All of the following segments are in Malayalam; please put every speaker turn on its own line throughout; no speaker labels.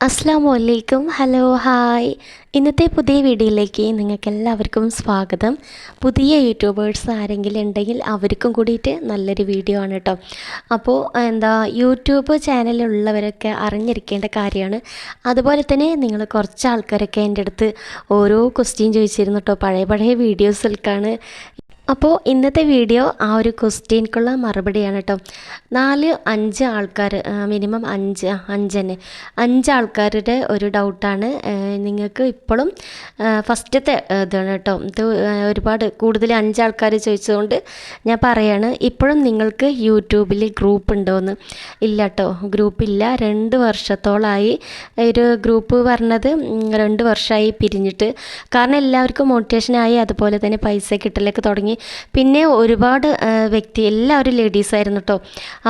അസ്സാം വലൈക്കും ഹലോ ഹായ്. ഇന്നത്തെ പുതിയ വീഡിയോയിലേക്ക് നിങ്ങൾക്ക് എല്ലാവർക്കും സ്വാഗതം. പുതിയ യൂട്യൂബേഴ്സ് ആരെങ്കിലും ഉണ്ടെങ്കിൽ അവർക്കും കൂടിയിട്ട് നല്ലൊരു വീഡിയോ ആണ് കേട്ടോ. അപ്പോൾ എന്താ യൂട്യൂബ് ചാനലുള്ളവരൊക്കെ അറിഞ്ഞിരിക്കേണ്ട കാര്യമാണ്. അതുപോലെ തന്നെ നിങ്ങൾ കുറച്ച് ആൾക്കാരൊക്കെ എന്റെ അടുത്ത് ഓരോ ക്വസ്റ്റ്യൻ ചോദിച്ചിരുന്നു കേട്ടോ. പഴയ പഴയ വീഡിയോസിൽക്കാണ് അപ്പോൾ ഇന്നത്തെ വീഡിയോ ആ ഒരു ക്വസ്റ്റ്യൻക്കുള്ള മറുപടിയാണ് കേട്ടോ നാല് അഞ്ച് ആൾക്കാർ മിനിമം അഞ്ച് അഞ്ചന്നെ. അഞ്ച് ആൾക്കാരുടെ ഒരു ഡൗട്ടാണ്. നിങ്ങൾക്ക് ഇപ്പോഴും ഫസ്റ്റത്തെ ഇതാണ് കേട്ടോ ഇത് ഒരുപാട് കൂടുതൽ അഞ്ച് ആൾക്കാർ ചോദിച്ചതുകൊണ്ട് ഞാൻ പറയാണ് ഇപ്പോഴും നിങ്ങൾക്ക് യൂട്യൂബിൽ ഗ്രൂപ്പ് ഉണ്ടോയെന്ന് ഇല്ല കേട്ടോ ഗ്രൂപ്പില്ല രണ്ട് വർഷത്തോളമായി ഒരു ഗ്രൂപ്പ് പറഞ്ഞത് രണ്ട് വർഷമായി പിരിഞ്ഞിട്ട്. കാരണം എല്ലാവർക്കും മോട്ടിവേഷനായി അതുപോലെ തന്നെ പൈസ കിട്ടലൊക്കെ തുടങ്ങി. പിന്നെ ഒരുപാട് വ്യക്തി എല്ലാവരും ലേഡീസായിരുന്നു കേട്ടോ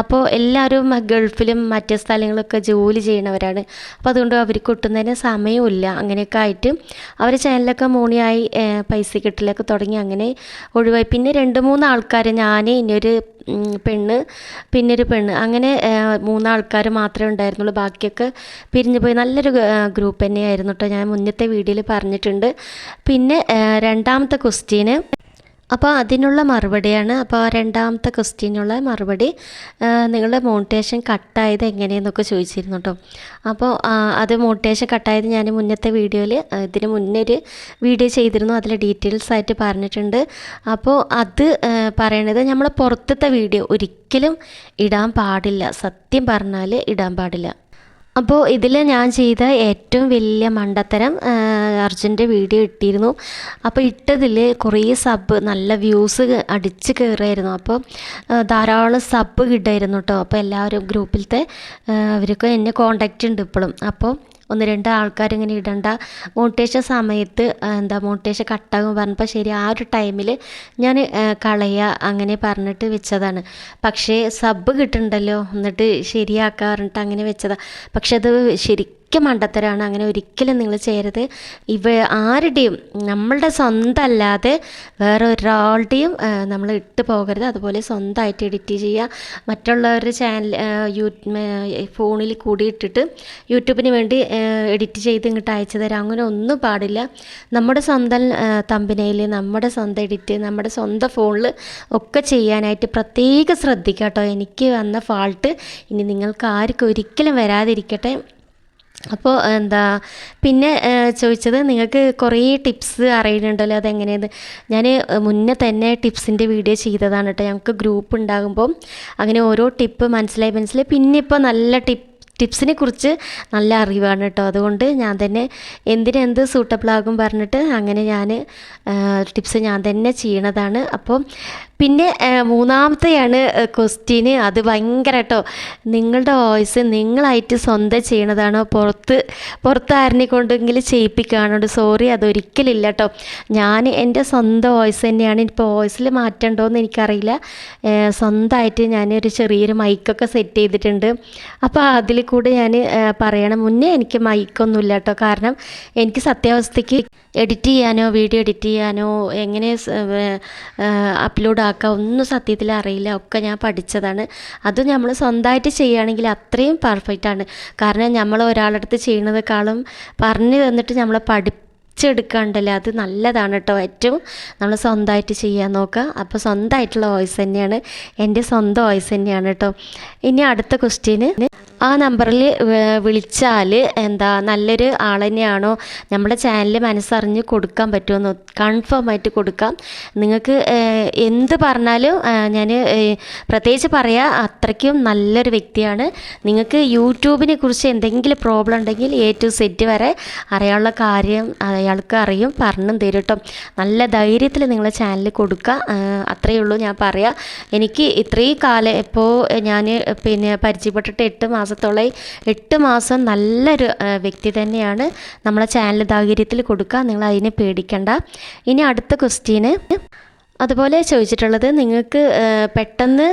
അപ്പോൾ എല്ലാവരും ഗൾഫിലും മറ്റ് സ്ഥലങ്ങളൊക്കെ ജോലി ചെയ്യണവരാണ് അപ്പോൾ അതുകൊണ്ട് അവർക്ക് ഒട്ടുന്നതിന് സമയമില്ല അങ്ങനെയൊക്കെ ആയിട്ട് അവർ ചാനലൊക്കെ മോണിയായി പൈസ കിട്ടലൊക്കെ തുടങ്ങി അങ്ങനെ ഒഴിവായി. പിന്നെ രണ്ട് മൂന്ന് ആൾക്കാർ ഞാൻ ഇനിയൊരു പെണ്ണ് പിന്നെ ഒരു പെണ്ണ്. അങ്ങനെ മൂന്നാൾക്കാർ മാത്രമേ ഉണ്ടായിരുന്നുള്ളൂ. ബാക്കിയൊക്കെ പിരിഞ്ഞു പോയി. നല്ലൊരു ഗ്രൂപ്പ് തന്നെയായിരുന്നു കേട്ടോ ഞാൻ മുന്നത്തെ വീഡിയോയിൽ പറഞ്ഞിട്ടുണ്ട്. പിന്നെ രണ്ടാമത്തെ ക്വസ്റ്റ്യന് അപ്പോൾ അതിനുള്ള മറുപടിയാണ് അപ്പോൾ രണ്ടാമത്തെ ക്വസ്റ്റ്യനുള്ള മറുപടി നിങ്ങളുടെ മോണിറ്റേഷൻ കട്ടായത് എങ്ങനെയെന്നൊക്കെ ചോദിച്ചിരുന്നു കേട്ടോ. അപ്പോൾ അത് മോണിറ്റേഷൻ കട്ടായത് ഞാൻ മുന്നത്തെ വീഡിയോയിൽ ഇതിന് മുന്നേ ഒരു വീഡിയോ ചെയ്തിരുന്നു അതിൽ ഡീറ്റെയിൽസ് ആയിട്ട് പറഞ്ഞിട്ടുണ്ട്. അപ്പോൾ അത് പറയണത് നമ്മൾ പുറത്തത്തെ വീഡിയോ ഒരിക്കലും ഇടാൻ പാടില്ല. സത്യം പറഞ്ഞാൽ ഇടാൻ പാടില്ല. അപ്പോൾ ഇതിൽ ഞാൻ ചെയ്ത ഏറ്റവും വലിയ മണ്ടത്തരം അർജുന്റെ വീഡിയോ ഇട്ടിരുന്നു. അപ്പോൾ ഇട്ടതിൽ കുറേ സബ് നല്ല വ്യൂസ് അടിച്ച് കയറുമായിരുന്നു അപ്പോൾ ധാരാളം സബ് കിട്ടായിരുന്നു കേട്ടോ അപ്പോൾ എല്ലാവരും ഗ്രൂപ്പിലത്തെ അവർക്ക് എന്നെ കോണ്ടാക്റ്റ് ഉണ്ട് ഇപ്പോഴും അപ്പോൾ ഒന്ന് രണ്ട് ആൾക്കാരിങ്ങനെ ഇടണ്ട. മോട്ടിവേഷൻ സമയത്ത് എന്താ മോട്ടിവേഷൻ കട്ടാകും പറഞ്ഞപ്പോൾ ശരി ആ ഒരു ടൈമിൽ ഞാൻ കളയുക അങ്ങനെ പറഞ്ഞിട്ട് വെച്ചതാണ്. പക്ഷേ സബ് കിട്ടുന്നുണ്ടല്ലോ എന്നിട്ട് ശരിയാക്കാറുണ്ട് അങ്ങനെ വെച്ചതാണ് പക്ഷെ അത് ശരിക്കും മണ്ടത്തരാണ്. അങ്ങനെ ഒരിക്കലും നിങ്ങൾ ചെയ്യരുത്. ഇവ ആരുടെയും നമ്മളുടെ സ്വന്തം അല്ലാതെ വേറെ ഒരാളുടെയും നമ്മൾ ഇട്ട് പോകരുത്. അതുപോലെ സ്വന്തമായിട്ട് എഡിറ്റ് ചെയ്യുക. മറ്റുള്ളവരുടെ ചാനൽ യൂ ഫോണിൽ കൂടി ഇട്ടിട്ട് യൂട്യൂബിന് വേണ്ടി എഡിറ്റ് ചെയ്ത് ഇങ്ങോട്ട് അയച്ചു തരാം. അങ്ങനെ ഒന്നും പാടില്ല. നമ്മുടെ സ്വന്തം തമ്പിനയിൽ നമ്മുടെ സ്വന്തം എഡിറ്റ് നമ്മുടെ സ്വന്തം ഫോണിൽ ഒക്കെ ചെയ്യാനായിട്ട് പ്രത്യേകം ശ്രദ്ധിക്കുക കേട്ടോ. എനിക്ക് വന്ന ഫാൾട്ട് ഇനി നിങ്ങൾക്ക് ആർക്കും ഒരിക്കലും വരാതിരിക്കട്ടെ. അപ്പോൾ എന്താ പിന്നെ ചോദിച്ചത് നിങ്ങൾക്ക് കുറേ ടിപ്സ് അറിയുന്നുണ്ടല്ലോ അതെങ്ങനെയാണ് ഞാൻ മുന്നേ തന്നെ ടിപ്സിന്റെ വീഡിയോ ചെയ്തതാണ് കേട്ടോ. ഞങ്ങൾക്ക് ഗ്രൂപ്പ് ഉണ്ടാകുമ്പോൾ അങ്ങനെ ഓരോ ടിപ്പ് മനസ്സിലായി മനസ്സിലായി. പിന്നെ ഇപ്പോൾ നല്ല ടിപ്പ് ടിപ്സിനെ കുറിച്ച് നല്ല അറിവാണ് കേട്ടോ. അതുകൊണ്ട് ഞാൻ തന്നെ എന്തിനെന്ത് സൂട്ടബിൾ ആകും പറഞ്ഞിട്ട് അങ്ങനെ ഞാൻ ടിപ്സ് ഞാൻ തന്നെ ചെയ്യണതാണ്. അപ്പം പിന്നെ മൂന്നാമത്തെയാണ് ക്വസ്റ്റ്യന്. അത് ഭയങ്കര കേട്ടോ നിങ്ങളുടെ വോയിസ് നിങ്ങളായിട്ട് സ്വന്തം ചെയ്യണതാണോ? പുറത്ത് പുറത്ത് കൊണ്ടെങ്കിലും ചെയ്യിപ്പിക്കുകയാണോ സോറി അതൊരിക്കലില്ല കേട്ടോ ഞാൻ എന്റെ സ്വന്തം വോയിസ് തന്നെയാണ്. ഇപ്പോൾ വോയിസിൽ മാറ്റണ്ടോ എന്ന് എനിക്കറിയില്ല സ്വന്തമായിട്ട് ഞാനൊരു ചെറിയൊരു മൈക്കൊക്കെ സെറ്റ് ചെയ്തിട്ടുണ്ട്. അപ്പോൾ അതിൽ കൂടെ ഞാൻ പറയണം മുന്നേ എനിക്ക് മൈക്കൊന്നുമില്ല കേട്ടോ കാരണം എനിക്ക് സത്യാവസ്ഥയ്ക്ക് എഡിറ്റ് ചെയ്യാനോ വീഡിയോ എഡിറ്റ് ചെയ്യാനോ എങ്ങനെ അപ്ലോഡ് ആക്കാം ഒന്നും സത്യത്തിൽ അറിയില്ല. ഒക്കെ ഞാൻ പഠിച്ചതാണ്. അത് നമ്മൾ സ്വന്തമായിട്ട് ചെയ്യുകയാണെങ്കിൽ അത്രയും പെർഫെക്റ്റ് ആണ്. കാരണം നമ്മൾ ഒരാളടുത്ത് ചെയ്യുന്നതേക്കാളും പറഞ്ഞു തന്നിട്ട് നമ്മളെ പഠി പഠിച്ചെടുക്കാണ്ടല്ലേ? അത് നല്ലതാണ് കേട്ടോ. ഏറ്റവും നമ്മൾ സ്വന്തമായിട്ട് ചെയ്യാൻ നോക്കുക. അപ്പോൾ സ്വന്തമായിട്ടുള്ള വോയിസ് തന്നെയാണ്. എന്റെ സ്വന്തം വോയിസ് തന്നെയാണ് കേട്ടോ. ഇനി അടുത്ത ക്വസ്റ്റ്യന് ആ നമ്പറിൽ വിളിച്ചാൽ എന്താ നല്ലൊരു ആൾ തന്നെയാണോ നമ്മുടെ ചാനൽ മനസ്സറിഞ്ഞ് കൊടുക്കാൻ പറ്റുമെന്ന് കൺഫേം ആയിട്ട് കൊടുക്കാം. നിങ്ങൾക്ക് എന്ത് പറഞ്ഞാലും ഞാൻ പ്രത്യേകിച്ച് പറയാം അത്രയ്ക്കും നല്ലൊരു വ്യക്തിയാണ്. നിങ്ങൾക്ക് യൂട്യൂബിനെ കുറിച്ച് എന്തെങ്കിലും പ്രോബ്ലം ഉണ്ടെങ്കിൽ എ ടു സെറ്റ് വരെ അറിയാനുള്ള കാര്യം അയാൾക്ക് അറിയും പറഞ്ഞു തരും കേട്ടോ നല്ല ധൈര്യത്തിൽ നിങ്ങളെ ചാനൽ കൊടുക്കുക അത്രയേ ഉള്ളൂ ഞാൻ പറയാം. എനിക്ക് ഇത്രയും കാലം ഇപ്പോൾ ഞാൻ പിന്നെ പരിചയപ്പെട്ടിട്ട് എട്ട് മാസത്തോളമായി എട്ട് മാസം നല്ലൊരു വ്യക്തി തന്നെയാണ് നമ്മളെ ചാനൽ ദാഹര്യത്തിൽ കൊടുക്കുക. നിങ്ങൾ അതിനെ പേടിക്കണ്ട. ഇനി അടുത്ത ക്വസ്റ്റ്യന് അതുപോലെ ചോദിച്ചിട്ടുള്ളത് നിങ്ങൾക്ക് പെട്ടെന്ന്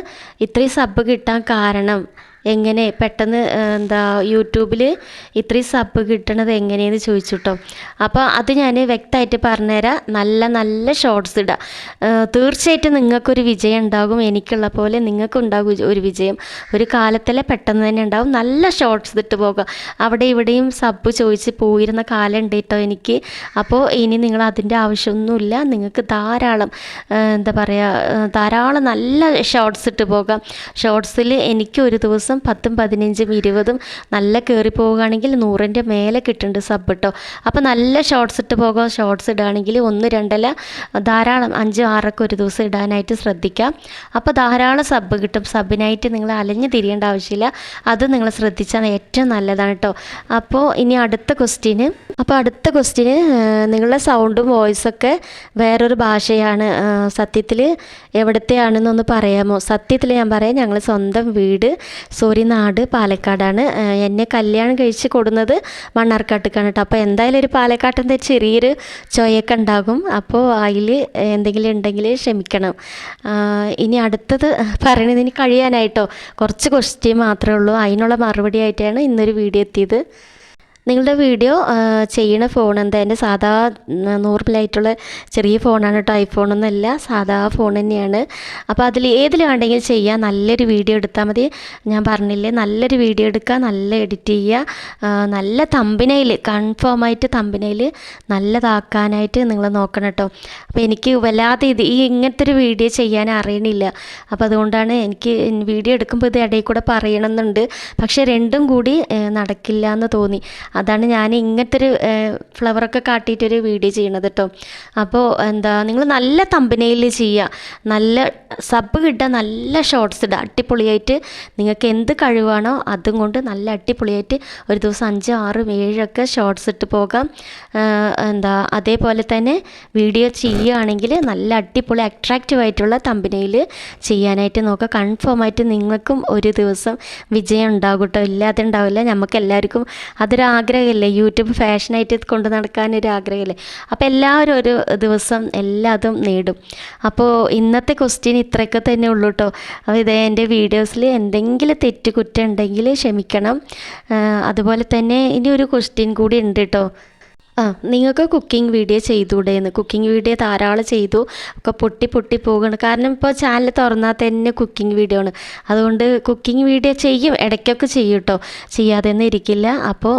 ഇത്രയും സബ് കിട്ടാൻ കാരണം എങ്ങനെ പെട്ടെന്ന് എന്താ യൂട്യൂബിൽ ഇത്രയും സബ് കിട്ടണത് എങ്ങനെയെന്ന് ചോദിച്ചു കേട്ടോ അപ്പോൾ അത് ഞാൻ വ്യക്തമായിട്ട് പറഞ്ഞുതരാം. നല്ല നല്ല ഷോർട്സ് ഇടാം. തീർച്ചയായിട്ടും നിങ്ങൾക്കൊരു വിജയം ഉണ്ടാകും. എനിക്കുള്ള പോലെ നിങ്ങൾക്കും ഉണ്ടാകും ഒരു- ഒരു വിജയം. ഒരു കാലത്തിലെ പെട്ടെന്ന് തന്നെ ഉണ്ടാകും നല്ല ഷോർട്സ് ഇട്ട് പോകുക അവിടെ ഇവിടെയും സബ് ചോദിച്ച് പോയിരുന്ന കാലം ഉണ്ട് കേട്ടോ എനിക്ക്. അപ്പോൾ ഇനി നിങ്ങൾ അതിന്റെ ആവശ്യമൊന്നുമില്ല. നിങ്ങൾക്ക് ധാരാളം എന്താ പറയുക ധാരാളം നല്ല ഷോർട്സ് ഇട്ട് പോകാം. ഷോർട്സിൽ എനിക്ക് ഒരു ദിവസം പത്തും പതിനഞ്ചും ഇരുപതും നല്ല കയറി പോവുകയാണെങ്കിൽ നൂറിന്റെ മേലെ കിട്ടുന്നുണ്ട് സബ് കേട്ടോ അപ്പോൾ നല്ല ഷോർട്സ് ഇട്ട് പോകാം. ഷോർട്സ് ഇടുകയാണെങ്കിൽ ഒന്ന് രണ്ടല്ല ധാരാളം അഞ്ച് ആറൊക്കെ ഒരു ദിവസം ഇടാനായിട്ട് ശ്രദ്ധിക്കാം. അപ്പോൾ ധാരാളം സബ് കിട്ടും. സബിനായിട്ട് നിങ്ങൾ അലഞ്ഞു തിരിയേണ്ട ആവശ്യമില്ല. അത് നിങ്ങൾ ശ്രദ്ധിച്ചാൽ ഏറ്റവും നല്ലതാണ് കേട്ടോ അപ്പോൾ ഇനി അടുത്ത ക്വസ്റ്റ്യന് അപ്പോൾ അടുത്ത ക്വസ്റ്റ്യന് നിങ്ങളുടെ സൗണ്ടും വോയിസൊക്കെ വേറൊരു ഭാഷയാണ്. സത്യത്തിൽ എവിടത്തെയാണെന്നൊന്ന് പറയാമോ? സത്യത്തിൽ ഞാൻ പറയാം ഞങ്ങൾ സ്വന്തം വീട് സോറി നാട് പാലക്കാടാണ്. എന്നെ കല്യാണം കഴിച്ച് കൊടുന്നത് മണ്ണാർക്കാട്ടേക്കാണ് കേട്ടോ അപ്പോൾ എന്തായാലും ഒരു പാലക്കാട്ടിന്റെ ചെറിയൊരു ചൊയൊക്കെ ഉണ്ടാകും. അപ്പോൾ അതിൽ എന്തെങ്കിലും ഉണ്ടെങ്കിൽ ക്ഷമിക്കണം. ഇനി അടുത്തത് പറയണത് ഇനി കഴിയാനായിട്ടോ. കുറച്ച് ക്വസ്റ്റ്യൻ മാത്രമേ ഉള്ളൂ. അതിനുള്ള മറുപടി ആയിട്ടാണ് ഇന്നൊരു വീഡിയോ എത്തിയത്. നിങ്ങളുടെ വീഡിയോ ചെയ്യുന്ന ഫോൺ എന്താ? എന്റെ സാധാ നോർമലായിട്ടുള്ള ചെറിയ ഫോണാണ് കേട്ടോ ഐഫോണൊന്നുമല്ല സാധാ ഫോൺ തന്നെയാണ്. അപ്പോൾ അതിൽ ഏതിൽ വേണ്ടെങ്കിലും നല്ലൊരു വീഡിയോ എടുത്താൽ മതി. ഞാൻ പറഞ്ഞില്ലേ നല്ലൊരു വീഡിയോ എടുക്കുക നല്ല എഡിറ്റ് ചെയ്യുക. നല്ല തമ്പിനയിൽ കൺഫേം ആയിട്ട് തമ്പിനയിൽ നല്ലതാക്കാനായിട്ട് നിങ്ങൾ നോക്കണം കേട്ടോ. അപ്പോൾ എനിക്ക് വല്ലാതെ ഇത് ഈ ഇങ്ങനത്തെ ഒരു വീഡിയോ ചെയ്യാൻ അറിയണില്ല. അപ്പോൾ അതുകൊണ്ടാണ് എനിക്ക് വീഡിയോ എടുക്കുമ്പോൾ ഇത് ഇടയിൽ കൂടെ പറയണമെന്നുണ്ട്. പക്ഷേ രണ്ടും കൂടി നടക്കില്ല എന്ന് തോന്നി. അതാണ് ഞാൻ ഇങ്ങനത്തെ ഒരു ഫ്ലവറൊക്കെ കാട്ടിയിട്ടൊരു വീഡിയോ ചെയ്യണത് കേട്ടോ അപ്പോൾ എന്താ നിങ്ങൾ നല്ല തമ്പനയിൽ ചെയ്യുക നല്ല സബ് കിട്ടുക നല്ല ഷോർട്സ് ഇടുക അടിപൊളിയായിട്ട് നിങ്ങൾക്ക് എന്ത് കഴിവാണോ അതും കൊണ്ട് നല്ല അടിപൊളിയായിട്ട് ഒരു ദിവസം അഞ്ച് ആറും ഏഴൊക്കെ ഷോർട്സ് ഇട്ട് പോകാം. എന്താ അതേപോലെ തന്നെ വീഡിയോ ചെയ്യുകയാണെങ്കിൽ നല്ല അടിപൊളി അട്രാക്റ്റീവ് ആയിട്ടുള്ള തമ്പനയിൽ ചെയ്യാനായിട്ട് നോക്കുക കൺഫേം ആയിട്ട് നിങ്ങൾക്കും ഒരു ദിവസം വിജയം ഉണ്ടാകും കേട്ടോ ഇല്ലാതെ ഉണ്ടാവില്ല. നമുക്ക് എല്ലാവർക്കും അതൊരു ആഗ്രഹമല്ലേ? യൂട്യൂബ് ഫാഷനായിട്ട് കൊണ്ട് നടക്കാനൊരു ആഗ്രഹമില്ലേ? അപ്പോൾ എല്ലാവരും ഒരു ദിവസം എല്ലാതും നേടും. അപ്പോൾ ഇന്നത്തെ ക്വസ്റ്റ്യൻ ഇത്രയൊക്കെ തന്നെ ഉള്ളൂ കേട്ടോ അപ്പോൾ ഇതേ എന്റെ വീഡിയോസിൽ എന്തെങ്കിലും തെറ്റ് കുറ്റം ഉണ്ടെങ്കിൽ ക്ഷമിക്കണം. അതുപോലെ തന്നെ ഇനി ഒരു ക്വസ്റ്റ്യൻ കൂടി ഉണ്ട് കേട്ടോ ആ നിങ്ങൾക്ക് കുക്കിംഗ് വീഡിയോ ചെയ്തൂടേന്ന് കുക്കിംഗ് വീഡിയോ ധാരാളം ചെയ്തു. ഒക്കെ പൊട്ടി പൊട്ടി പോകണം കാരണം ഇപ്പോൾ ചാനൽ തുറന്നാൽ തന്നെ കുക്കിംഗ് വീഡിയോ ആണ്. അതുകൊണ്ട് കുക്കിംഗ് വീഡിയോ ചെയ്യും. ഇടയ്ക്കൊക്കെ ചെയ്യും കേട്ടോ ചെയ്യാതെ ഒന്നും ഇരിക്കില്ല. അപ്പോൾ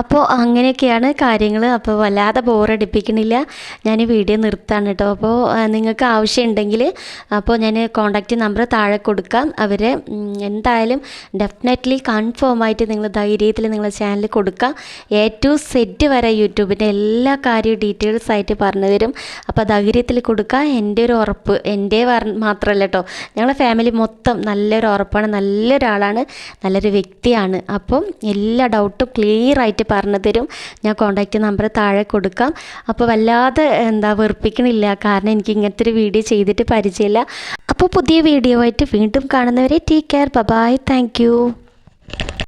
അപ്പോൾ അങ്ങനെയൊക്കെയാണ് കാര്യങ്ങൾ അപ്പോൾ വല്ലാതെ ബോറടിപ്പിക്കണില്ല ഞാൻ വീഡിയോ നിർത്താണ് കേട്ടോ അപ്പോൾ നിങ്ങൾക്ക് ആവശ്യമുണ്ടെങ്കിൽ അപ്പോൾ ഞാൻ കോൺടാക്റ്റ് നമ്പർ താഴെ കൊടുക്കാം. അവരെ എന്തായാലും ഡെഫിനറ്റ്ലി കൺഫേം ആയിട്ട് നിങ്ങൾ ധൈര്യത്തിൽ നിങ്ങളെ ചാനൽ കൊടുക്കാം. എ ടു സെറ്റ് വരെ യൂട്യൂബിന്റെ എല്ലാ കാര്യവും ഡീറ്റെയിൽസ് ആയിട്ട് പറഞ്ഞു തരും. അപ്പോൾ ധൈര്യത്തിൽ കൊടുക്കുക. എന്റെ ഒരു ഉറപ്പ് എന്റെ മാത്രമല്ല കേട്ടോ ഞങ്ങളെ ഫാമിലി മൊത്തം നല്ലൊരു ഉറപ്പാണ്. നല്ലൊരാളാണ്. നല്ലൊരു വ്യക്തിയാണ്. അപ്പം എല്ലാ ഡൗട്ടും ക്ലിയർ ആയിട്ട് പറഞ്ഞു തരും. ഞാൻ കോൺടാക്റ്റ് നമ്പർ താഴെ കൊടുക്കാം. അപ്പോൾ വല്ലാതെ എന്താ വെറുപ്പിക്കണില്ല. കാരണം എനിക്ക് ഇങ്ങനത്തെ ഒരു വീഡിയോ ചെയ്തിട്ട് പരിചയമില്ല. അപ്പോൾ പുതിയ വീഡിയോ ആയിട്ട് വീണ്ടും കാണുന്നവരെ ടേക്ക് കെയർ ബബായ് താങ്ക്